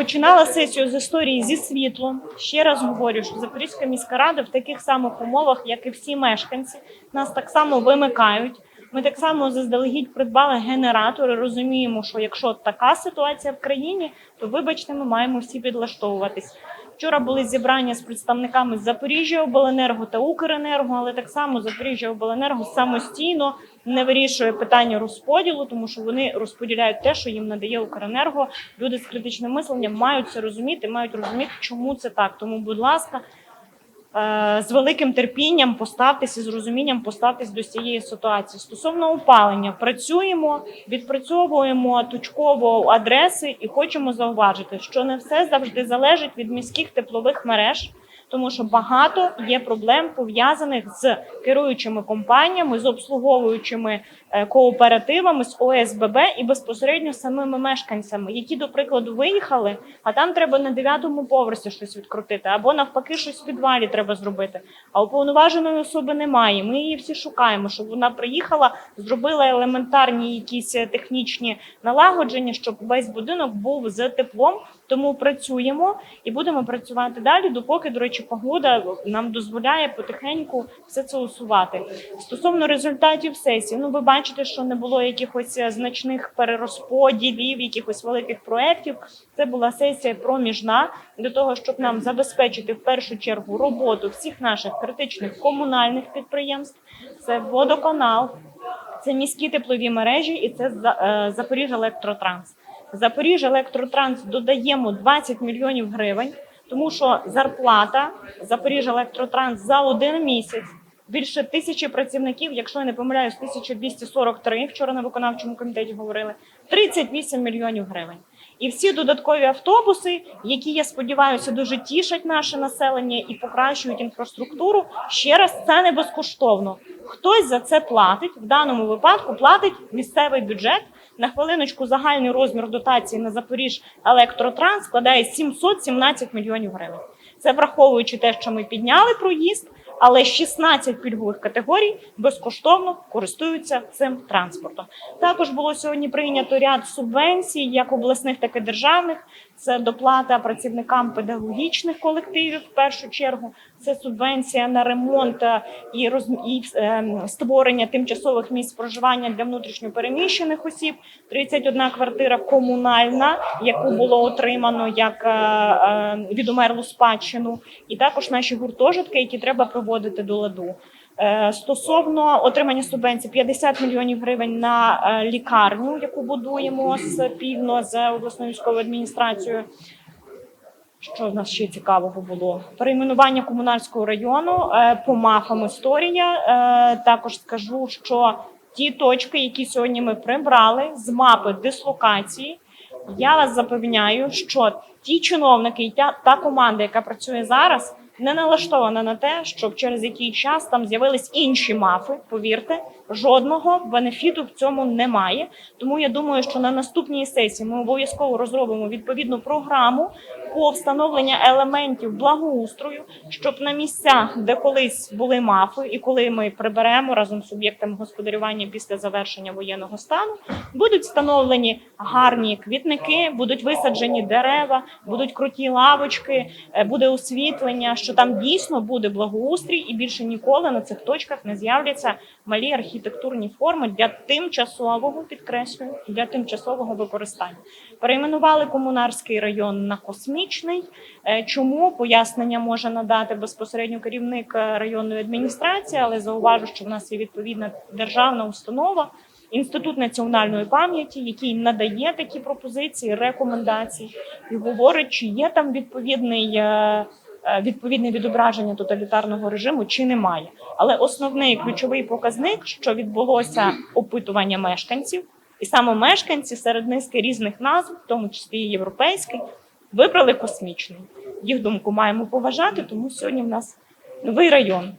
Починала сесію з історії зі світлом. Ще раз говорю, що Запорізька міська рада в таких самих умовах, як і всі мешканці, нас так само вимикають. Ми так само заздалегідь придбали генератори. Розуміємо, що якщо така ситуація в країні, то вибачте, ми маємо всі підлаштовуватись. Вчора були зібрання з представниками Запоріжжя Обленерго та Укренерго, але так само Запоріжжя Обленерго самостійно не вирішує питання розподілу, тому що вони розподіляють те, що їм надає Укренерго. Люди з критичним мисленням мають це розуміти, мають розуміти, чому це так. Тому, будь ласка, з великим терпінням поставтесь і з розумінням поставтесь до цієї ситуації. Стосовно опалення, працюємо, відпрацьовуємо точково адреси і хочемо зауважити, що не все завжди залежить від міських теплових мереж. Тому що багато є проблем пов'язаних з керуючими компаніями, з обслуговуючими е, кооперативами, з ОСББ і безпосередньо самими мешканцями, які, до прикладу, виїхали, а там треба на дев'ятому поверсі щось відкрутити, або навпаки, щось в підвалі треба зробити. А уповноваженої особи немає. Ми її всі шукаємо, щоб вона приїхала, зробила елементарні якісь е, технічні налагодження, щоб весь будинок був з теплом. Тому працюємо і будемо працювати далі, допоки, до речі, погода нам дозволяє потихеньку все це усувати. Стосовно результатів сесії, ну ви бачите, що не було якихось значних перерозподілів, якихось великих проєктів. Це була сесія проміжна для того, щоб нам забезпечити в першу чергу роботу всіх наших критичних комунальних підприємств. Це водоканал, це міські теплові мережі і це е, Запоріжжя-Електротранс. Запоріжжя-Електротранс додаємо 20 мільйонів гривень, тому що зарплата Запоріжжя-Електротранс за один місяць більше тисячі працівників, якщо я не помиляюсь, 1243, вчора на виконавчому комітеті говорили, 38 мільйонів гривень. І всі додаткові автобуси, які я сподіваюся дуже тішать наше населення і покращують інфраструктуру. Ще раз це не безкоштовно. Хтось за це платить. В даному випадку платить місцевий бюджет. На хвилиночку загальний розмір дотації на Запоріж електротранс складає 717 мільйонів гривень. Це враховуючи те, що ми підняли проїзд, але 16 пільгових категорій безкоштовно користуються цим транспортом. Також було сьогодні прийнято ряд субвенцій, як обласних, так і державних. Це доплата працівникам педагогічних колективів в першу чергу. Це субвенція на ремонт е, і роз... і е, створення тимчасових місць проживання для внутрішньопереміщених осіб. 31 квартира комунальна, яку було отримано як е, е, відумерлу спадщину, і також наші гуртожитки, які треба проводити до ладу. Е, Стосовно отримання субвенцій 50 мільйонів гривень на е, лікарню, яку будуємо спільно з обласною військовою адміністрацією. Що в нас ще цікавого було? Перейменування комунальського району е, по мафам історія. Також скажу, що ті точки, які сьогодні ми прибрали з мапи дислокації, я вас запевняю, що ті чиновники і та команда, яка працює зараз, не налаштована на те, щоб через який час там з'явились інші мафи. Повірте, жодного бенефіту в цьому немає. Тому я думаю, що на наступній сесії ми обов'язково розробимо відповідну програму по встановленню елементів благоустрою, щоб на місцях, де колись були мафи, і коли ми приберемо разом з суб'єктами господарювання після завершення воєнного стану, будуть встановлені гарні квітники, будуть висаджені дерева, будуть круті лавочки, е, буде освітлення, що там дійсно буде благоустрій, і більше ніколи на цих точках не з'являться малі архітектурні форми для тимчасового підкреслюю для тимчасового використання. Перейменували комунарський район на космічний. Е, Чому пояснення може надати безпосередньо керівник е, районної адміністрації, але зауважу, що в нас є відповідна державна установа. Інститут національної пам'яті, який надає такі пропозиції, рекомендації і говорить, чи є там відповідний е, відповідне відображення тоталітарного режиму, чи немає. Але основний ключовий показник, що відбулося опитування мешканців, і саме мешканці серед низки різних назв, в тому числі і європейський, вибрали космічну. Їх думку маємо поважати, тому сьогодні в нас новий район.